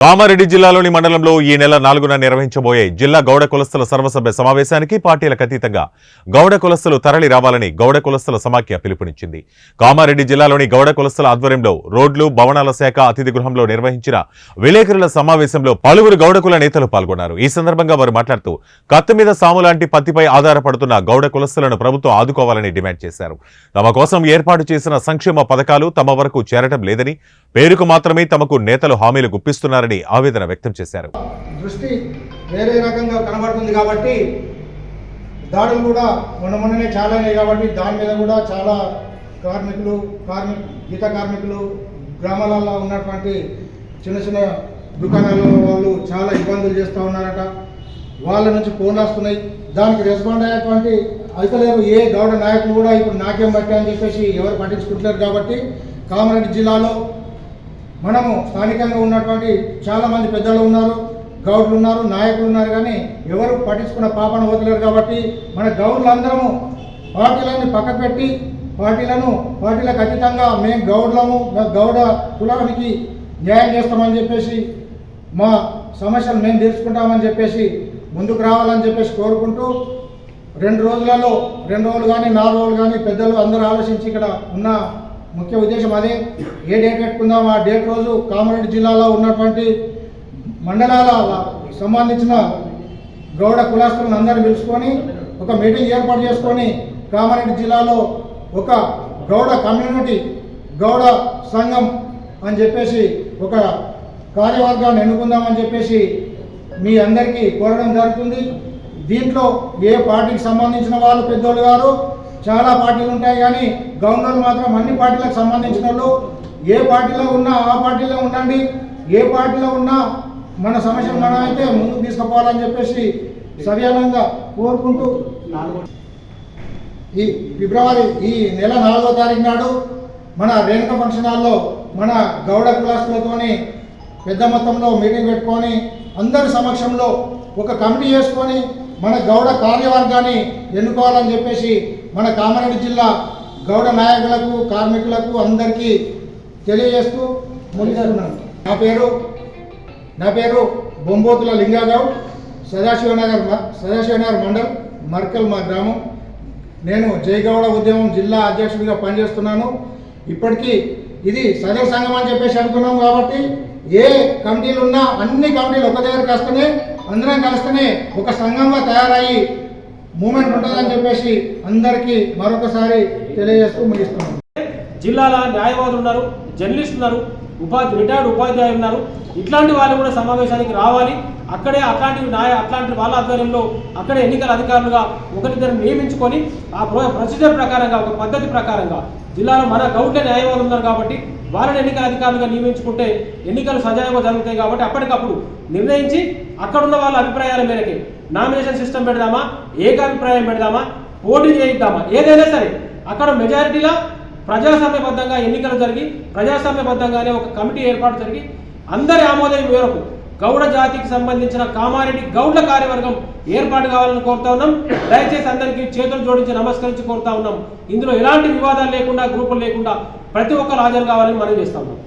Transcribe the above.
కామారెడ్డి జిల్లాలోని మండలంలో ఈ నెల నాలుగున నిర్వహించబోయే జిల్లా గౌడ కులస్తుల సర్వసభ్య సమావేశానికి పార్టీలకు అతీతంగా గౌడ కులస్తులు తరలి రావాలని గౌడ కులస్తుల సమాఖ్య పిలుపునిచ్చింది. కామారెడ్డి జిల్లాలోని గౌడ కులస్తుల ఆధ్వర్యంలో రోడ్లు భవనాల శాఖ అతిథి గృహంలో నిర్వహించిన విలేకరుల సమావేశంలో పలువురు గౌడ కుల నేతలు పాల్గొన్నారు. ఈ సందర్భంగా వారు మాట్లాడుతూ కత్తి మీద సాము లాంటి పత్తిపై ఆధారపడుతున్న గౌడ కులస్తులను ప్రభుత్వం ఆదుకోవాలని డిమాండ్ చేశారు. తమ కోసం ఏర్పాటు చేసిన సంక్షేమ పథకాలు తమ వరకు చేరటం లేదని పేరుకు మాత్రమే తమకు నేతలు హామీలు గుప్పిస్తున్నారని ఆవేదన వ్యక్తం చేశారు. దృష్టి వేరే రకంగా కనబడుతుంది కాబట్టి దాడులు కూడా మొన్న మొన్ననే చాలా కాబట్టి దాని మీద కూడా చాలా కార్మికులు కార్మిక గీత కార్మికులు గ్రామాలలో ఉన్నటువంటి చిన్న చిన్న దుకాణాల వాళ్ళు చాలా ఇబ్బందులు చేస్తూ ఉన్నారట. వాళ్ళ నుంచి ఫోన్లు వస్తున్నాయి దానికి రెస్పాండ్ అయ్యేటువంటి అయితలేరు ఏ గౌడ నాయకులు కూడా ఇప్పుడు నాకేం బట్టి అని చెప్పేసి ఎవరు పట్టించుకుంటున్నారు కాబట్టి కామారెడ్డి జిల్లాలో మనము స్థానికంగా ఉన్నటువంటి చాలామంది పెద్దలు ఉన్నారు గౌడ్లు ఉన్నారు నాయకులు ఉన్నారు కానీ ఎవరు పట్టించుకున్న పాపను వదిలేరు కాబట్టి మన గౌడ్లందరము పార్టీలని పక్కపెట్టి పార్టీలను పార్టీలకు అతీతంగా మేము గౌడ్లము గౌడ కులానికి న్యాయం చేస్తామని చెప్పేసి మా సమస్యలు మేము తీర్చుకుంటామని చెప్పేసి ముందుకు రావాలని చెప్పేసి కోరుకుంటూ రెండు రోజులలో రెండు రోజులు కానీ నాలుగు రోజులు కానీ పెద్దలు అందరూ ఆలోచించి ఇక్కడ ఉన్న ముఖ్య ఉద్దేశం అదే. ఏ డేట్ పెట్టుకుందాం? ఆ డేట్ రోజు కామారెడ్డి జిల్లాలో ఉన్నటువంటి మండలాల సంబంధించిన గౌడ కులాస్తులను అందరినీ పిలుచుకొని ఒక మీటింగ్ ఏర్పాటు చేసుకొని కామారెడ్డి జిల్లాలో ఒక గౌడ కమ్యూనిటీ గౌడ సంఘం అని చెప్పేసి ఒక కార్యవర్గాన్ని ఎన్నుకుందామని చెప్పేసి మీ అందరికీ కోరడం జరుగుతుంది. దీంట్లో ఏ పార్టీకి సంబంధించిన వాళ్ళు పెద్దోళ్ళు గారు చాలా పార్టీలు ఉంటాయి కానీ గవర్నర్లు మాత్రం అన్ని పార్టీలకు సంబంధించిన వాళ్ళు ఏ పార్టీలో ఉన్నా ఆ పార్టీలో ఉండండి ఏ పార్టీలో ఉన్నా మన సమస్యలు మనం అయితే ముందుకు తీసుకుపోవాలని చెప్పేసి సవ్యానంగా కోరుకుంటూ ఈ ఫిబ్రవరి ఈ నెల నాలుగో తారీఖు నాడు మన రేణుక ఫంక్షన్ హాల్లో మన గౌడ కులాస్తులతోని పెద్ద మొత్తంలో మీటింగ్ పెట్టుకొని అందరి సమక్షంలో ఒక కమిటీ చేసుకొని మన గౌడ కార్యవర్గాన్ని ఎన్నుకోవాలని చెప్పేసి మన కామారెడ్డి జిల్లా గౌడ నాయకులకు కార్మికులకు అందరికీ తెలియజేస్తూ ముందుకున్నాను నా పేరు నా పేరు బొంబోతుల లింగాగౌడ్ సదాశివనగర్ మ- సదాశివనగర్ మండల్ మర్కల్ మా గ్రామం. నేను జయగౌడ ఉద్యమం జిల్లా అధ్యక్షుడిగా పనిచేస్తున్నాను. ఇప్పటికీ ఇది సదర సంఘం అని చెప్పేసి అనుకున్నాం కాబట్టి ఏ కమిటీలు ఉన్నా అన్ని కమిటీలు ఒక దగ్గరకు వస్తేనే అందరం కలిస్తేనే ఒక సంఘంగా తయారయ్యి మూమెంట్ ఉంటుందని చెప్పేసి అందరికీ మరొకసారి తెలియజేస్తూ ముగిస్తున్నాను. జిల్లాల న్యాయవాదులు ఉన్నారు జర్నలిస్ట్ ఉన్నారు ఉపాధి రిటైర్డ్ ఉపాధ్యాయులు ఉన్నారు. ఇట్లాంటి వాళ్ళు కూడా సమావేశానికి రావాలి. అక్కడే అట్లాంటి న్యాయ అట్లాంటి వాళ్ళ ఆధ్వర్యంలో అక్కడే ఎన్నికల అధికారులుగా ఒకరిద్దరు నియమించుకొని ఆ ప్రొ- ప్రొసీజర్ ప్రకారంగా ఒక పద్ధతి ప్రకారంగా జిల్లాలో మన గౌడ్ల న్యాయవాదులు ఉన్నారు కాబట్టి వాళ్ళని ఎన్నికల అధికారులుగా నియమించుకుంటే ఎన్నికలు సజావుగా జరుగుతాయి కాబట్టి అప్పటికప్పుడు నిర్ణయించి అక్కడున్న వాళ్ళ అభిప్రాయాల మేరకే నామినేషన్ సిస్టమ్ పెడదామా ఏకాభిప్రాయం పెడదామా పోటీ చేయిద్దామా ఏదైనా సరే అక్కడ మెజారిటీలో ప్రజాస్వామ్యబద్ధంగా ఎన్నికలు జరిగి ప్రజాస్వామ్యబద్ధంగానే ఒక కమిటీ ఏర్పాటు జరిగి అందరి ఆమోదం మేరకు గౌడ జాతికి సంబంధించిన కామారెడ్డి గౌడ్ల కార్యవర్గం ఏర్పాటు కావాలని కోరుతా ఉన్నాం. దయచేసి అందరికీ చేతులు జోడించి నమస్కరించి కోరుతా ఉన్నాం. ఇందులో ఎలాంటి వివాదాలు లేకుండా గ్రూపులు లేకుండా ప్రతి ఒక్కరు హాజరు కావాలని మనం చేస్తా ఉన్నాం.